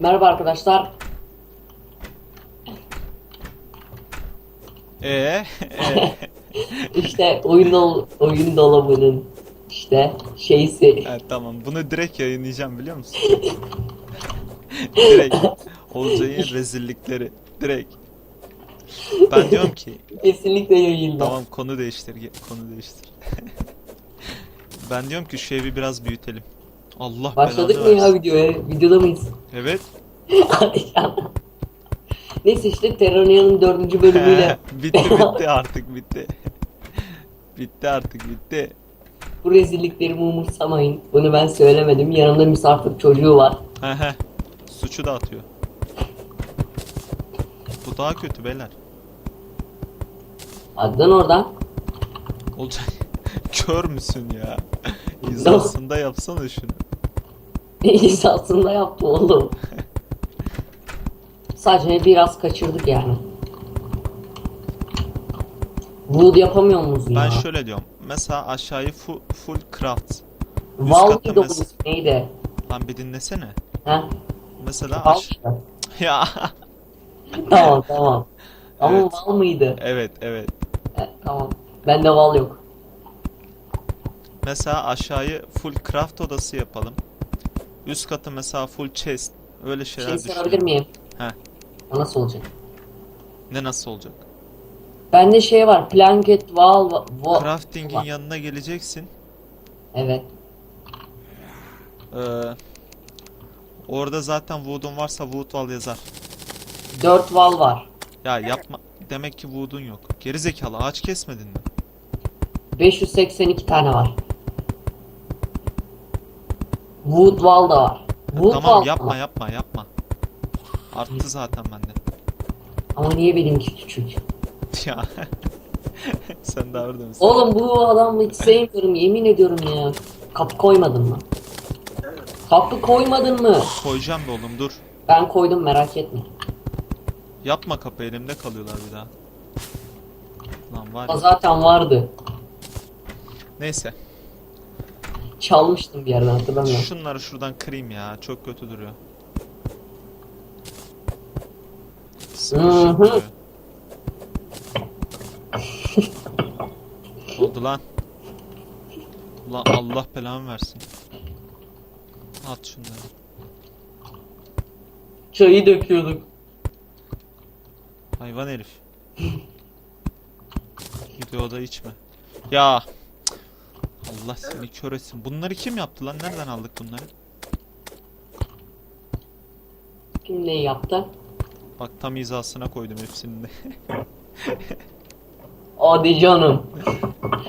Merhaba arkadaşlar. Ee, İşte oyun dol oyun dolabının işte şeysi. evet, tamam bunu direkt yayınlayacağım biliyor musun? direkt Olcay'ın rezillikleri direkt. Ben diyorum ki Kesinlikle yayında. tamam konu değiştir konu değiştir. ben diyorum ki şu evi biraz büyütelim. Allah Başladık belanı mı ya versin. videoya? Videoda mıyız? Evet. Neyse işte Terrania'nın dördüncü bölümüyle bitti bitti artık bitti. bitti artık bitti. bu rezilliklerimi umursamayın. Bunu ben söylemedim. Yanımda misafir çocuğu var. Hehe. Suçu da atıyor. Bu daha kötü beyler. Hadi lan oradan. Olcay kör müsün ya? Hizasında yapsana şunu. İzasında yaptı oğlum. Sadece biraz kaçırdık yani. Wood yapamıyor muyuz ya? Ben şöyle diyorum. Mesela aşağıyı full, full craft. Üst Val katta mıydı o mes- ismi neydi? Lan bir dinlesene. Ha? Mesela aş... Ya. tamam tamam. Ama Evet. Val mıydı? evet evet. He, tamam. Bende Val yok. Mesela aşağıyı full craft odası yapalım. Üst katı mesela full chest. Öyle şeyler Şey düşün. sorabilir miyim? He. O nasıl olacak? Ne nasıl olacak? Bende şey var. Planket, va- va- Crafting'in var. yanına geleceksin. Evet. Ee, orada zaten wood'un varsa wood wall yazar. 4 Val var. Ya yapma. Demek ki wood'un yok. Geri zekalı ağaç kesmedin mi? 582 tane var. Wood Val da var. Wood tamam Val yapma yapma yapma. Arttı zaten bende. Ama niye benimki küçük? Ya. Sen de orada mısın? Oğlum bu adamı hiç sevmiyorum yemin ediyorum ya. Kapı koymadın mı? Kapı koymadın mı? Koyacağım be oğlum dur. Ben koydum merak etme. Yapma kapı elimde kalıyorlar bir daha. Lan var O ya. zaten vardı. Neyse. Çalmıştım bir yerden hatırlamıyorum. Şunları şuradan kırayım ya. Çok kötü duruyor. Sıkışık duruyor. Oldu lan. Ulan Allah belamı versin. At şunları. Çayı döküyorduk. Hayvan herif. Videoda içme. Ya. Allah seni kör etsin. Bunları kim yaptı lan? Nereden aldık bunları? Kim neyi yaptı? Bak tam hizasına koydum hepsini de. Hadi canım.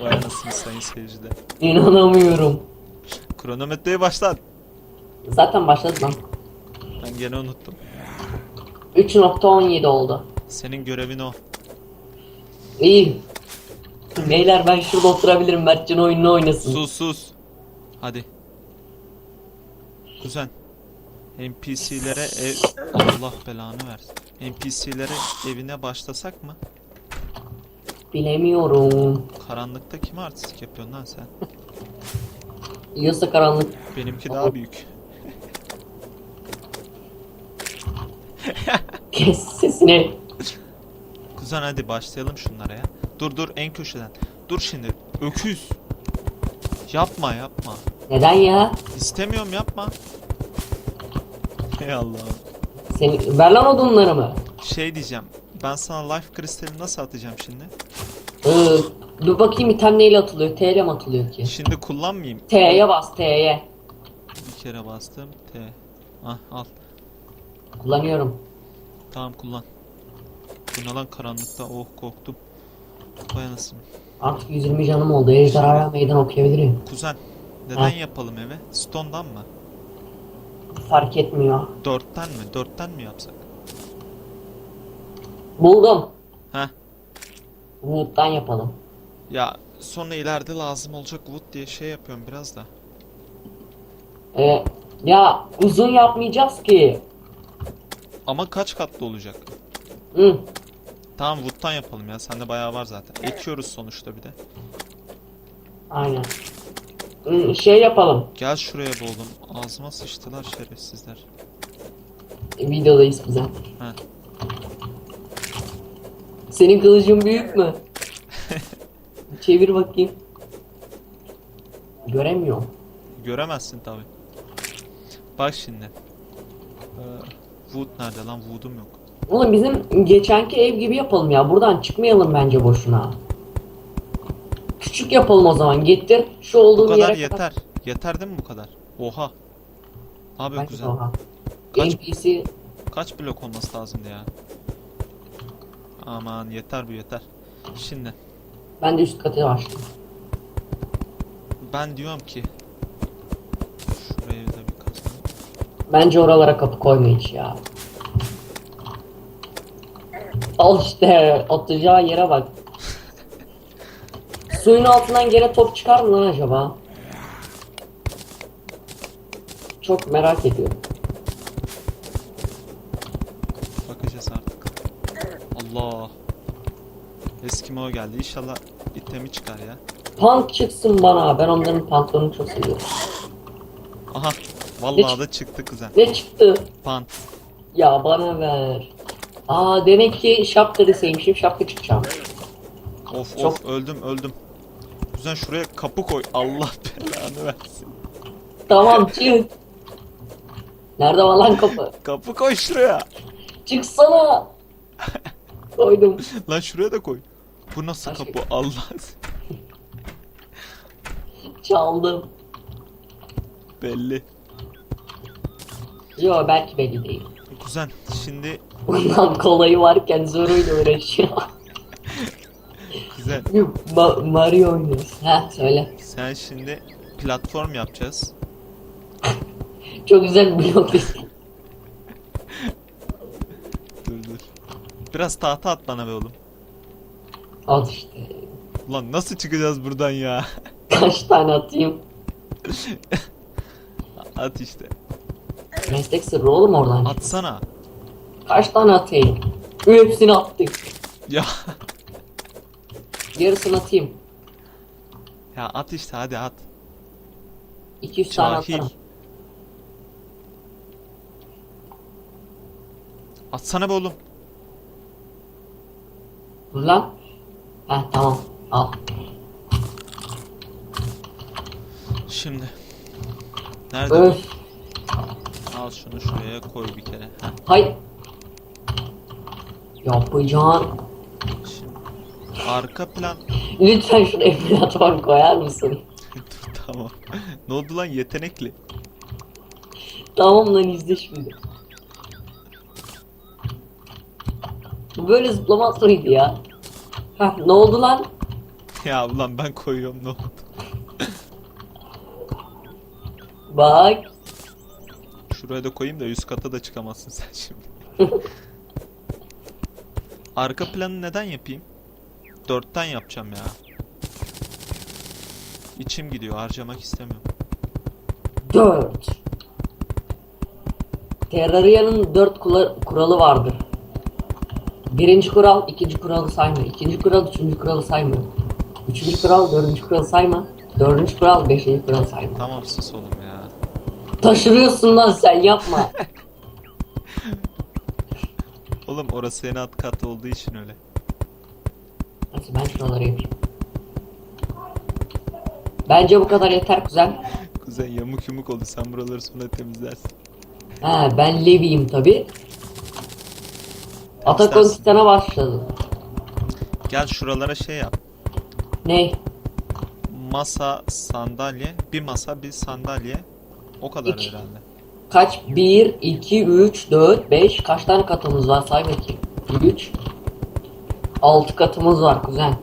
Vay anasını sayın seyirciler. İnanamıyorum. Kronometreye başlat. Zaten başladı lan. Ben gene unuttum. 3.17 oldu. Senin görevin o. İyi. Beyler ben şurada oturabilirim. Mertcan oyununu oynasın. Sus sus. Hadi. Kuzen. NPC'lere ev... Allah belanı versin. NPC'lere evine başlasak mı? Bilemiyorum. Karanlıkta kime artistik yapıyorsun lan sen? Yiyorsa karanlık. Benimki daha büyük. Kes sesini. Kuzen hadi başlayalım şunlara ya. Dur dur en köşeden. Dur şimdi. Öküz. Yapma yapma. Neden ya? İstemiyorum yapma. Ey Allah'ım. Seni... Ver lan odunları mı? Şey diyeceğim. Ben sana life kristali nasıl atacağım şimdi? Ee, dur bakayım item neyle atılıyor? T ile mi atılıyor ki? Şimdi kullanmayayım. T'ye bas T'ye. Bir kere bastım. T. Ah al. Kullanıyorum. Tamam kullan. Bu ne lan karanlıkta? Oh korktum. Vay anasını. Artık 120 canım oldu. Ejderhaya meydan okuyabilirim. Kuzen. Neden Ha. yapalım eve? Stone'dan mı? Fark etmiyor. Dörtten mi? Dörtten mi yapsak? Buldum. Heh. Wood'dan yapalım. Ya sonra ileride lazım olacak wood diye şey yapıyorum biraz da. Ee, ya uzun yapmayacağız ki. Ama kaç katlı olacak? Hı. Tamam wood'tan yapalım ya. Sende bayağı var zaten. Ekiyoruz sonuçta bir de. Aynen. Hı, Şey yapalım. Gel şuraya oğlum. Ağzıma sıçtılar şerefsizler. Videodayız bize. Ha. Senin kılıcın büyük mü? Çevir bakayım. Göremiyorum. Göremezsin tabi. Bak şimdi. Ee, Wood nerede lan? Wood'um yok. Oğlum bizim geçenki ev gibi yapalım ya. Buradan çıkmayalım bence boşuna. Küçük yapalım o zaman. Getir şu Bu olduğum kadar yere yeter. Yeter değil mi bu kadar? Oha. Abi Bence güzel. oha. Kaç- NPC Kaç blok olması lazımdı ya? Aman yeter bu yeter. Şimdi ben de üst kata başladım. ben diyorum ki şuraya da bir kazalım. Bence oralara kapı koyma hiç ya. Al işte atacağı yere bak. Suyun altından gene top çıkar mı lan acaba? Çok merak ediyorum. Bakacağız artık. Allah. Eskimo geldi. İnşallah itemi çıkar ya. Pant çıksın bana. Ben onların pantolonunu çok seviyorum. Aha. Ne Vallahi çık- da çıktı kuzen. Ne çıktı? Pant. Ya bana ver. Aa demek ki şapka deseymişim şapka çıkacağım. Of Çok- of öldüm öldüm. Kuzen şuraya kapı koy. Allah belanı versin. Tamam çık. Nerede var lan kapı? Kapı koy şuraya. Çıksana. Koydum. Lan şuraya da koy. Bu nasıl şey- kapı Allah. Çaldım. Belli. Yo belki belli değil. Kuzen şimdi Bundan kolayı varken zoruyla uğraşıyor. kuzen Ma- Mario oynuyoruz. Ha söyle. sen şimdi platform yapacağız. Çok güzel bir blok. Dur dur. Biraz tahta at bana be oğlum. Al işte. Ulan nasıl çıkacağız buradan ya? Kaç tane atayım? At işte. Meslek sırrı oğlum oradan. Atsana. Kaç tane atayım? Hepsini attık. Ya. Yarısını atayım. Ya at işte hadi at. 200 tane Cahil. atarım. Atsana be oğlum. Dur lan. Heh tamam. Al. Şimdi. Nerede? Öf. Al şunu şuraya koy bir kere. Heh, Hay. Yapacağın. şimdi. Arka plan. Lütfen şuraya platform koyar mısın? Dur tamam. ne oldu lan yetenekli? Tamam lan izle şimdi. Bu böyle zıplamaz mıydı ya? Heh ne oldu lan? Ya ulan ben koyuyorum ne oldu? Bak. Şuraya da koyayım da üst kata da çıkamazsın sen şimdi. Arka planı neden yapayım? Dörtten yapacağım ya. İçim gidiyor harcamak istemiyorum. 4. Terraria'nın 4 kuralı vardır. Birinci kural, ikinci kuralı sayma. İkinci kural, üçüncü kuralı sayma. Üçüncü kural, dördüncü kuralı sayma. Dördüncü kural, beşinci kuralı sayma. Tamam sus oğlum ya. Taşırıyorsun lan sen yapma. Oğlum orası en alt kat olduğu için öyle. Neyse ben şuraları yapayım. Bence bu kadar yeter kuzen. Kuzen yamuk yumuk oldu sen buraları sonra temizlersin. Ha ben Levi'yim tabi. Atakon Temizlersin. Titan'a başladı. Gel şuralara şey yap. Ne? Masa, sandalye. Bir masa, bir sandalye. O kadar İki. herhalde. Kaç? 1, 2, 3, 4, 5. Kaç tane katımız var say bakayım. 3. 6 katımız var kuzen.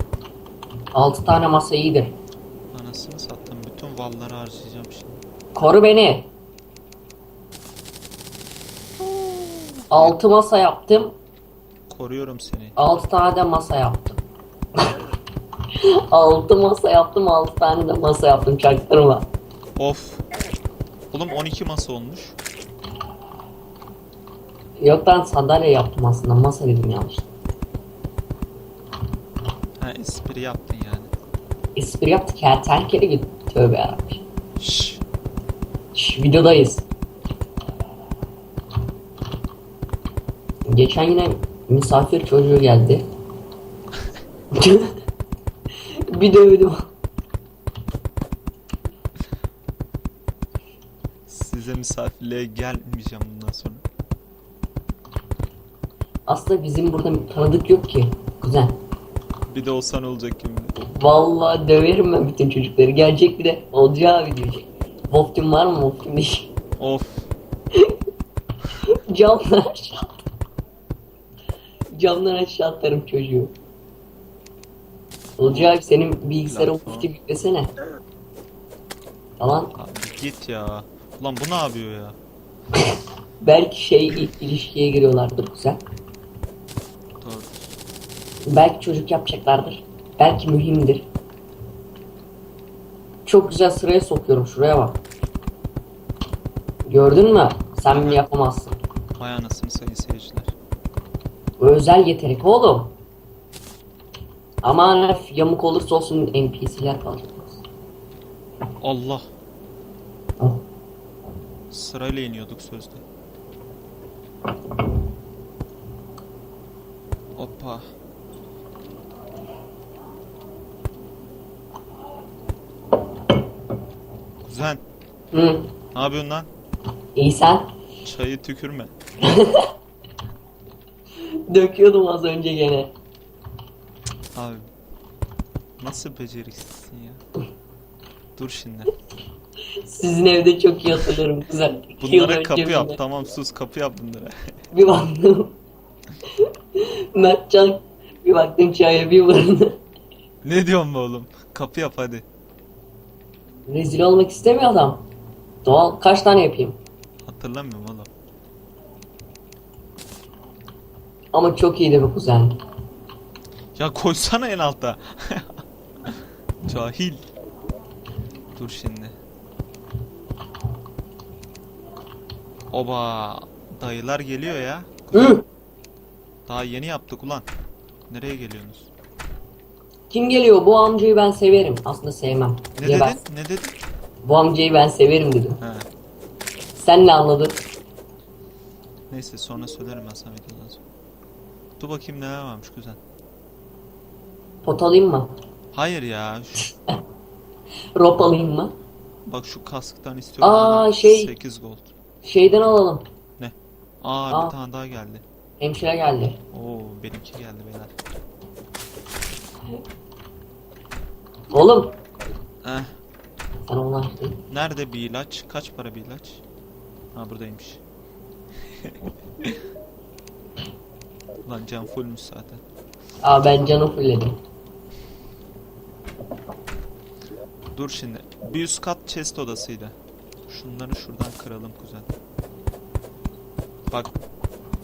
6 tane masa iyidir. Anasını sattım. Bütün valları harcayacağım şimdi. Koru beni. 6 masa yaptım. Koruyorum seni. 6 tane de masa yaptım. 6 masa yaptım, 6 tane de masa yaptım çaktırma. Of. Oğlum 12 masa olmuş. Yok ben sandalye yaptım aslında, masa dedim yanlış. Ha espri yaptın yani. Espri yaptık kertenkele gibi. Tövbe yarabbim. Şşş. Şş, videodayız. Geçen yine misafir çocuğu geldi. bir dövdüm. Size misafirliğe gelmeyeceğim bundan sonra. Aslında bizim burada bir tanıdık yok ki. Kuzen. Bir de olsan olacak kim bilir. Vallahi döverim ben bütün çocukları. Gelecek bir de olacağı abi diyecek. Wolf'cum var mı Wolf'cum diye. Of. Camdan aşağı Camdan aşağı atarım çocuğu. Olacağı abi senin bilgisayara Wolf'cum yüklesene. Falan Abi git ya. Ulan bu ne yapıyor ya? belki şey ilişkiye giriyorlardır güzel. Doğru. Belki çocuk yapacaklardır. Belki mühimdir. Çok güzel sıraya sokuyorum şuraya bak. Gördün mü? Sen bile yapamazsın. Vay anasını sayın seyirciler. Bu özel yetenek oğlum. Ama hani yamuk olursa olsun NPC'ler kalacak. Allah. Sırayla iniyorduk sözde. Hoppa. Kuzen, Hı. ne yapıyorsun lan? İyi sen. Çayı tükürme. Döküyordum az önce gene. Abi. Nasıl beceriksizsin ya? Dur şimdi. Sizin evde çok iyi hatırlarım güzel. Bunlara kapı yap. bile Tamam sus kapı yap bunlara. Bir baktım. Mertcan bir baktım çaya bir vurdu. ne diyorsun be oğlum? Kapı yap hadi. Rezil olmak istemiyor adam. Doğal kaç tane yapayım? Hatırlamıyorum oğlum. Ama çok iyiydi bu kuzen. Ya koysana en alta. Cahil. Dur şimdi. Oba. Dayılar geliyor ya. Hı. Daha yeni yaptık ulan. Nereye geliyorsunuz? Kim geliyor? Bu amcayı ben severim. Aslında sevmem. Ne Niye dedin? ben? Ne dedin? Bu amcayı ben severim dedim. He. Sen ne anladın? Neyse sonra söylerim ben sana videodan sonra. Dur bakayım neler varmış kuzen. Pot alayım mı? Hayır ya. Şu, Rop alayım mı? bak şu kasktan istiyorum. Aa, şey- 8 gold. Şeyden alalım. Aa, Aa. bir tane daha geldi. Hemşire geldi. Oo benimki geldi beyler. Oğlum. Eh. Sen onu açtın. Nerede bir ilaç? Kaç para bir ilaç? Ha buradaymış. Lan can fullmüş zaten. Aa ben canı fullledim. Dur şimdi. Bir üst kat chest odasıydı. Şunları şuradan kıralım kuzen. Bak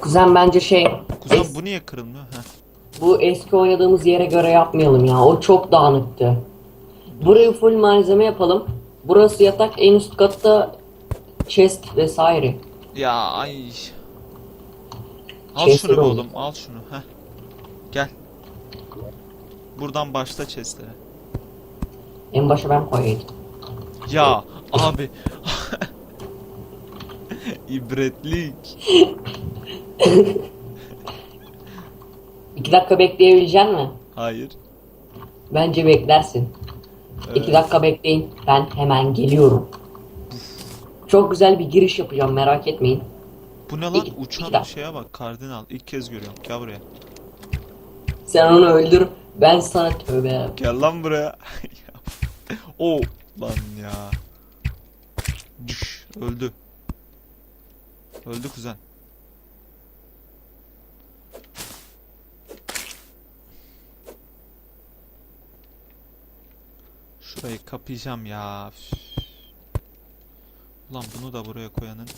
Kuzen bence şey. kuzen es- bu niye kırılmıyor? Heh. bu eski oynadığımız yere göre yapmayalım ya. O çok dağınıktı. Burayı full malzeme yapalım. Burası yatak en üst katta chest vesaire. Ya ay. Al Chest'e şunu be oğlum al şunu. Heh. Gel. Buradan başla chestlere. En başa ben koyayım. Ya abi. İbretlik. İki dakika bekleyebilecek mi? Hayır. Bence beklersin. İki Evet. dakika bekleyin. Ben hemen geliyorum. Çok güzel bir giriş yapacağım merak etmeyin. Bu ne lan? İki- Uçan iki şeye bak. Kardinal. İlk kez görüyorum. Gel buraya. Sen onu öldür. Ben sana tövbe yarabbim. Gel lan buraya. o lan ya. Düş. Öldü. Öldü kuzen. Şurayı kapayacağım ya. Ulan bunu da buraya koyanın.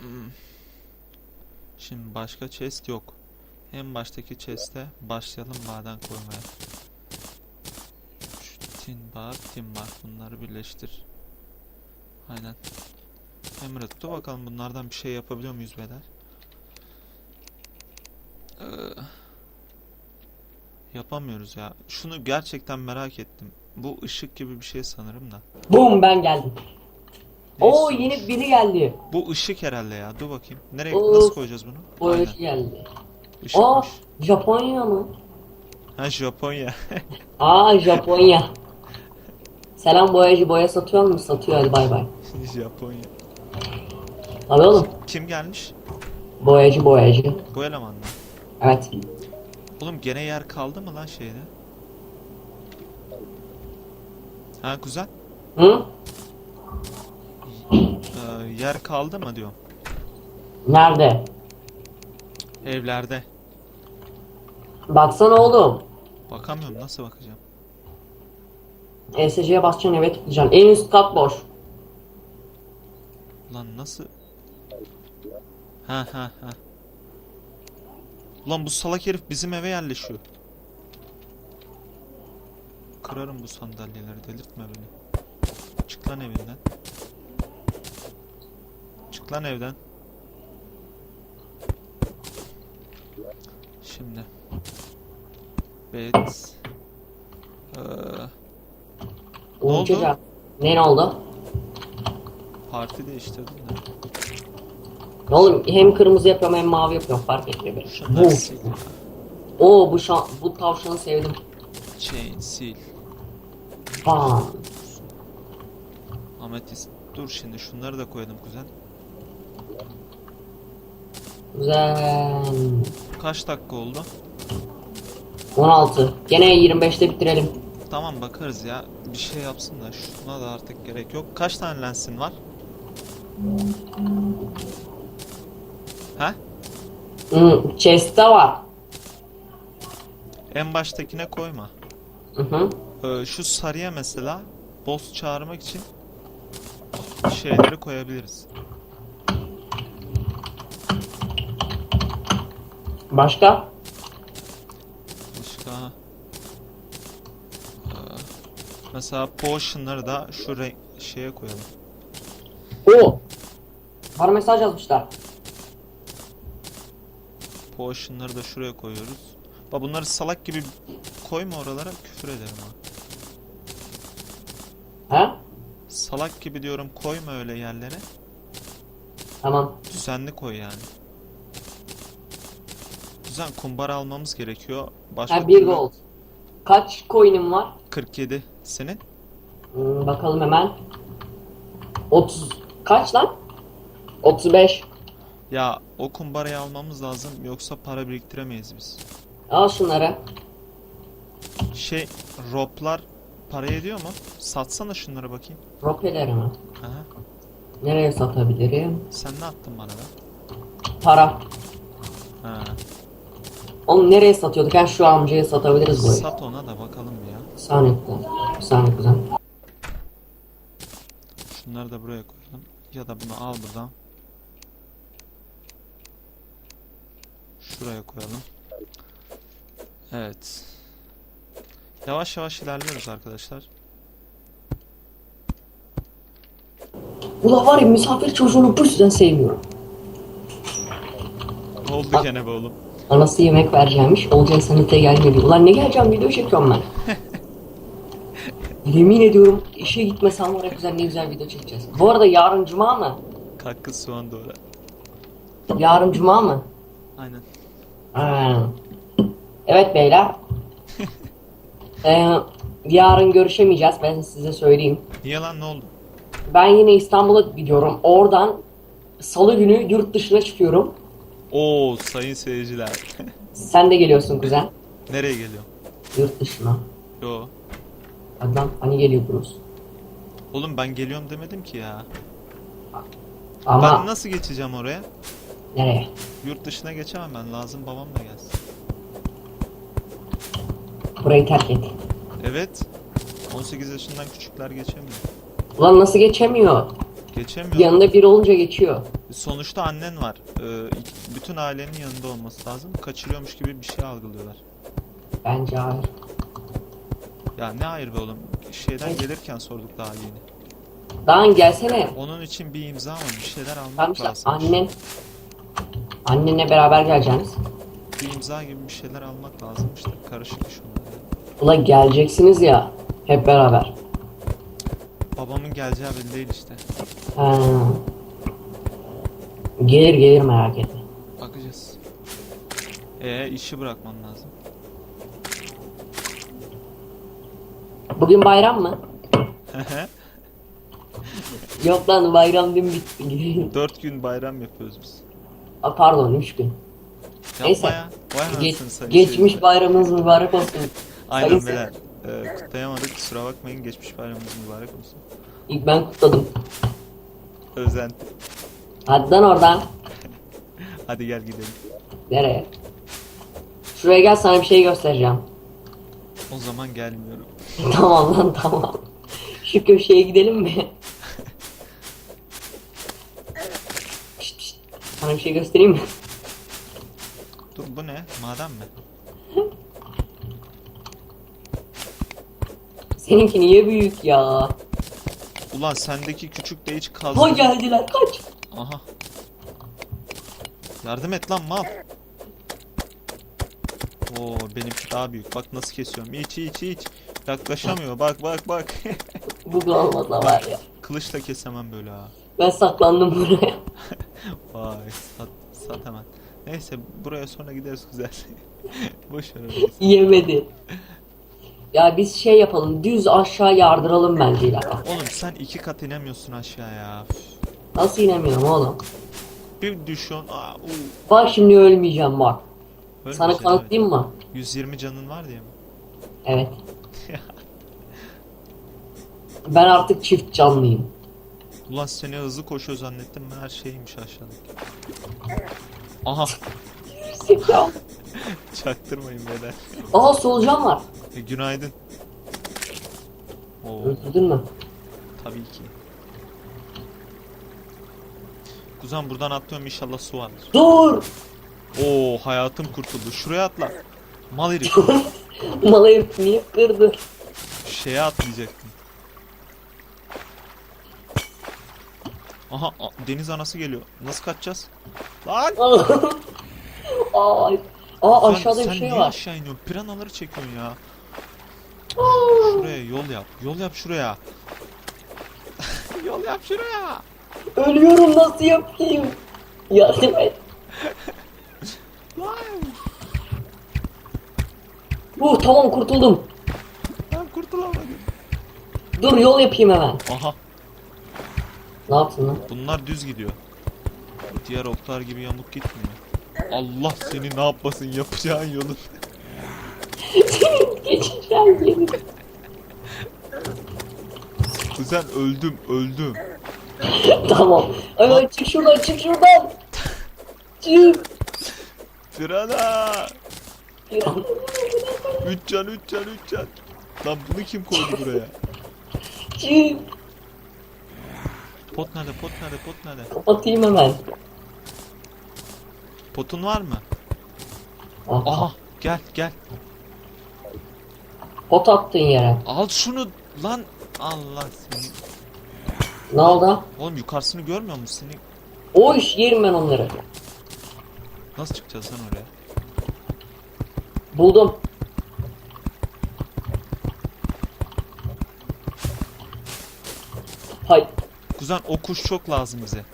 Hmm. Şimdi başka chest yok. En baştaki chest'e başlayalım maden koymaya. Şu tin bar, tin bar bunları birleştir. Aynen. Emre dur bakalım bunlardan bir şey yapabiliyor muyuz beyler? Ee, yapamıyoruz ya. Şunu gerçekten merak ettim. Bu ışık gibi bir şey sanırım da. Boom ben geldim. Oo Neyse. yeni biri geldi. Bu ışık herhalde ya. Dur bakayım. Nereye Of. nasıl koyacağız bunu? Boyacı Aynen. geldi. Aa Işıkmış. Japonya mı? Ha Japonya. Aa Japonya. Selam boyacı boya satıyor mu? Satıyor hadi bay bay. Japonya. Abi oğlum. Kim gelmiş? Boyacı boyacı. Bu eleman mı? Evet. Oğlum gene yer kaldı mı lan şeyde? Ha kuzen? Hı? Ee, yer kaldı mı diyorum. Nerede? Evlerde. Baksana oğlum. Bakamıyorum nasıl bakacağım? ESC'ye basacaksın evet tıklayacaksın. En üst kat boş. Lan nasıl? Ha ha ha. Ulan bu salak herif bizim eve yerleşiyor. Kırarım bu sandalyeleri delirtme beni. Çık lan evinden. Çık lan evden. Şimdi. Bet. Ee, Ne oldu? Ne ne oldu? parti değiştirdim de. Ne oğlum hem kırmızı yapıyorum hem mavi yapıyorum fark etmiyor benim. Bu. Oo bu şan, bu tavşanı sevdim. Chain sil. Bam. Ametist. Dur şimdi şunları da koyalım kuzen. Güzel. Kaç dakika oldu? 16. Gene 25'te bitirelim. Tamam bakarız ya. Bir şey yapsın da şuna da artık gerek yok. Kaç tane lensin var? Ha? Hmm, chest'te var. En baştakine koyma. Hı hı. Ee, şu sarıya mesela boss çağırmak için şeyleri koyabiliriz. Başka? Başka Ee, mesela potion'ları da şu renk şeye koyalım. Oo. Bana mesaj yazmışlar. Potion'ları da şuraya koyuyoruz. Bak bunları salak gibi koyma oralara küfür ederim ha. He? Salak gibi diyorum koyma öyle yerlere. Tamam. Düzenli koy yani. Düzen kumbara almamız gerekiyor. Başka Ha 1 türlü- gold. Kaç coin'im var? 47. Senin? Hmm, bakalım hemen. 30. Kaç lan? 35. Ya o kumbarayı almamız lazım yoksa para biriktiremeyiz biz. Al şunları. Şey roplar para ediyor mu? Satsana şunları bakayım. Ropeleri mi? Aha. Nereye satabilirim? Sen ne attın bana be? Para. Ha. Onu nereye satıyorduk? Ha şu amcaya satabiliriz burayı. Sat ona da bakalım ya. Bir saniye. Bir saniye kuzen. Şunları da buraya koyalım. Ya da bunu al buradan. Şuraya koyalım. Evet. Yavaş yavaş ilerliyoruz arkadaşlar. Ulan var ya misafir çocuğunu bu yüzden sevmiyorum. Oldu Bak- gene be oğlum? Anası yemek vereceğimiş. Olcay sanete gelmedi. Ulan ne geleceğim video çekiyorum ben. Yemin ediyorum işe gitmesem var güzel ne güzel video çekeceğiz. Bu arada yarın cuma mı? Kalk kız soğan doğra. Yarın cuma mı? Aynen. Ha. Evet beyler. Ee, yarın görüşemeyeceğiz ben size söyleyeyim. Niye lan ne oldu? Ben yine İstanbul'a gidiyorum. Oradan salı günü yurt dışına çıkıyorum. Oo sayın seyirciler. Sen de geliyorsun kuzen. Nereye geliyor? Yurt dışına. Yo. Lan hani geliyorsunuz? Oğlum ben geliyorum demedim ki ya. Ama Ben nasıl geçeceğim oraya? nereye? Yurt dışına geçemem ben. Lazım babam da gelsin. Burayı terk et. Evet. 18 yaşından küçükler geçemiyor. Ulan nasıl geçemiyor? Geçemiyor. Yanında biri olunca geçiyor. Sonuçta annen var. Ee, bütün ailenin yanında olması lazım. Kaçırıyormuş gibi bir şey algılıyorlar. Bence hayır. Ya ne hayır be oğlum. Şeyden gelirken sorduk daha yeni. Dağın gelsene. Onun için bir imza mı? Bir şeyler almak Tamam işte lazım. annen. Annenle beraber geleceksiniz. Bir imza gibi bir şeyler almak lazım işte. Karışık iş onlar ya. Ulan geleceksiniz ya. Hep beraber. Babamın geleceği belli değil işte. Ha. Gelir gelir merak etme. Bakacağız. Ee işi bırakman lazım. Bugün bayram mı? Yok lan bayram dün bitti. Dört gün bayram yapıyoruz biz. Aa, pardon 3 gün. Yapma Neyse. ya. Vay anasını Geç, sayın geçmiş seyirciler. bayramınız mübarek olsun. Aynen sayın beyler. Ee, kutlayamadık kusura bakmayın. Geçmiş bayramımız mübarek olsun. İlk ben kutladım. Özen. Hadi lan oradan. Hadi gel gidelim. Nereye? Şuraya gel sana bir şey göstereceğim. O zaman gelmiyorum. tamam lan tamam. Şu köşeye gidelim mi? Şşt, şşt. Sana bir şey göstereyim mi? Dur bu ne? Maden mi? Seninki niye büyük ya? Ulan sendeki küçük de hiç Ha kazdı. geldiler kaç. Aha. Yardım et lan mal. Oo benimki daha büyük. Bak nasıl kesiyorum. İç iç iç. Yaklaşamıyor. Bak bak bak. Bu olmasa var ya. Kılıçla kesemem böyle ha. Ben saklandım buraya. Vay sat, sat hemen. Neyse buraya sonra gideriz güzel. Boş ver. Yemedi. Ya biz şey yapalım düz aşağı yardıralım bence ileride. Oğlum sen iki kat inemiyorsun aşağıya. Üf. Nasıl inemiyorum oğlum? Bir düşüyorsun. Aa, uu. Bak şimdi ölmeyeceğim bak. Sana Ölmeyeceksin, kanıtlayayım mı? evet. 120 canın var diye mi? Evet. Ben artık çift canlıyım. Ulan seni hızlı koşuyor zannettim ben her şeymiş aşağıdaki. Aha çaktırmayın beyler. Aha solucan var. E, günaydın. Oo Öldürdün mü? tabii ki. Kuzen buradan atlıyorum inşallah su vardır. Dur! Oo hayatım kurtuldu. Şuraya atla. Mal herif. Malayı niye kırdı? Şeye atlayacaktım. Aha a- deniz anası geliyor. Nasıl kaçacağız? Lan! Aa, aa Sen- aşağıda sen bir şey niye var. aşağı iniyorsun? Piranaları çekiyorsun ya. Şuraya yol yap. Yol yap şuraya. yol yap şuraya. Ölüyorum nasıl yapayım? Yardım et. Lan! Uh tamam kurtuldum. Ben kurtulamadım. Dur yol yapayım hemen. Aha Ne yaptın lan? bunlar düz gidiyor. Diğer oklar gibi yamuk gitmiyor. Allah seni ne yapmasın yapacağın yolun. Geçeceğim yeni. Kuzen öldüm öldüm. tamam. Evet çık şuradan çık şuradan. Çık. Pirana! 3 can 3 can 3 can. Lan bunu kim koydu buraya? Çık. Pot nerede pot nerede pot nerede? Kapatayım hemen. Potun var mı? Aha. Aha gel gel. Pot attın yere. Al şunu lan. Allah seni. Ne oldu? Oğlum yukarısını görmüyor musun? Seni O iş yerim ben onları. nasıl çıkacağız lan oraya? Buldum. Hay. Kuzen o kuş çok lazım bize.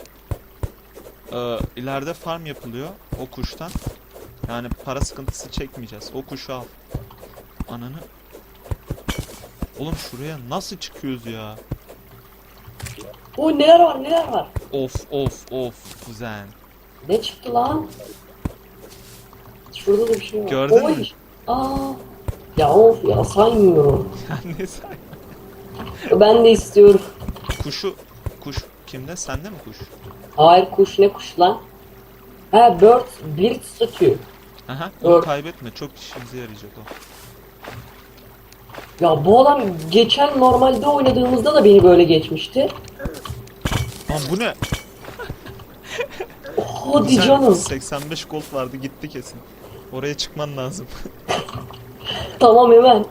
Ee, ileride farm yapılıyor o kuştan. Yani para sıkıntısı çekmeyeceğiz. O kuşu al. Ananı. Oğlum şuraya nasıl çıkıyoruz ya? O neler var neler var. Of of of kuzen. Ne çıktı lan? Şurada da bir şey var. Gördün Oy. mü? Aa. Ya of ya saymıyorum. ne say? Ben de istiyorum. Kuşu kuş kimde? Sende mi kuş? Hayır kuş ne kuş lan? Ha bird bird statue. Aha, onu kaybetme. Çok işimize yarayacak o. Ya bu adam geçen normalde oynadığımızda da beni böyle geçmişti. Lan bu ne? Hadi Sen canım. 85 gold vardı gitti kesin. Oraya çıkman lazım. Tamam hemen.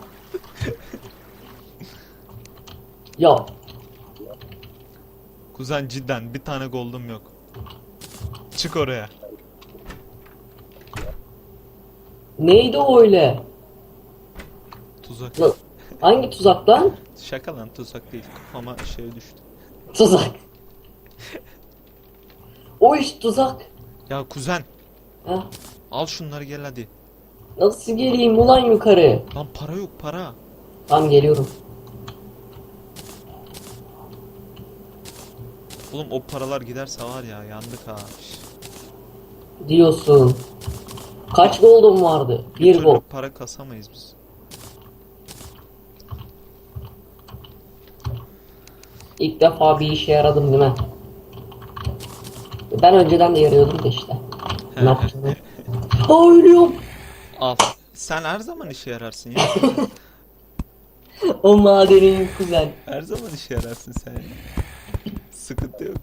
ya Kuzen cidden bir tane gold'um yok. Çık oraya. neydi o öyle? Tuzak. Lan, Hangi tuzak lan? Şaka lan tuzak değil. Kafama şey düştü. Tuzak. O iş tuzak. Ya kuzen Heh. al şunları gel hadi. Nasıl geleyim ulan yukarı? Lan para yok para. Tamam geliyorum. Oğlum o paralar giderse var ya yandık ha. Şş, Diyorsun. Kaç gold'um vardı? Bir Bir türlü gold. para kasamayız biz. İlk defa bir işe yaradım değil mi? Ben önceden de yarıyordum da işte. Ne yapacağım? Aa ölüyorum. Al. Sen her zaman işe yararsın ya. O madenin kuzen. her zaman işe yararsın sen ya. Sıkıntı yok.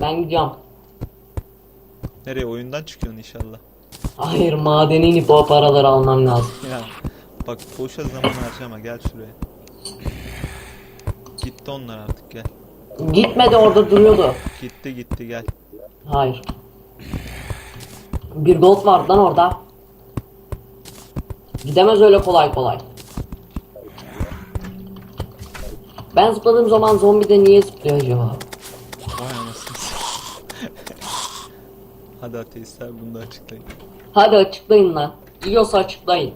Ben gidiyorum. Nereye oyundan çıkıyorsun inşallah. Hayır madene inip o paraları almam lazım. Ya bak boşa zaman harcama gel şuraya. Gitti onlar artık gel. Gitmedi orada duruyordu. Gitti gitti gel. Hayır. Bir gold vardı lan orada. Gidemez öyle kolay kolay. Ben zıpladığım zaman zombi de niye zıplıyor acaba? Vay anasını Hadi ateistler bunu da açıklayın. Hadi açıklayın lan. Yiyorsa açıklayın.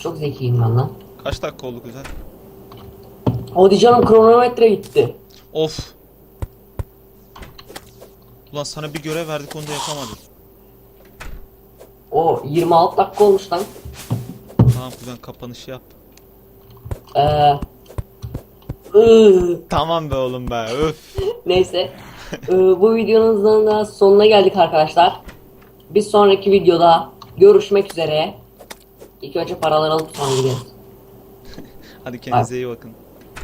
Çok zekiyim ben lan. Kaç dakika oldu güzel? Hadi canım kronometre gitti. Of. Ulan sana bir görev verdik onu da yapamadın. O 26 dakika olmuş lan. Tamam kuzen kapanışı yap. Ee, ıı, Tamam be oğlum be öf. neyse. Ee, bu videonun da sonuna geldik arkadaşlar. Bir sonraki videoda görüşmek üzere. İlk önce paraları alıp sonra gideriz. Hadi kendinize iyi bakın.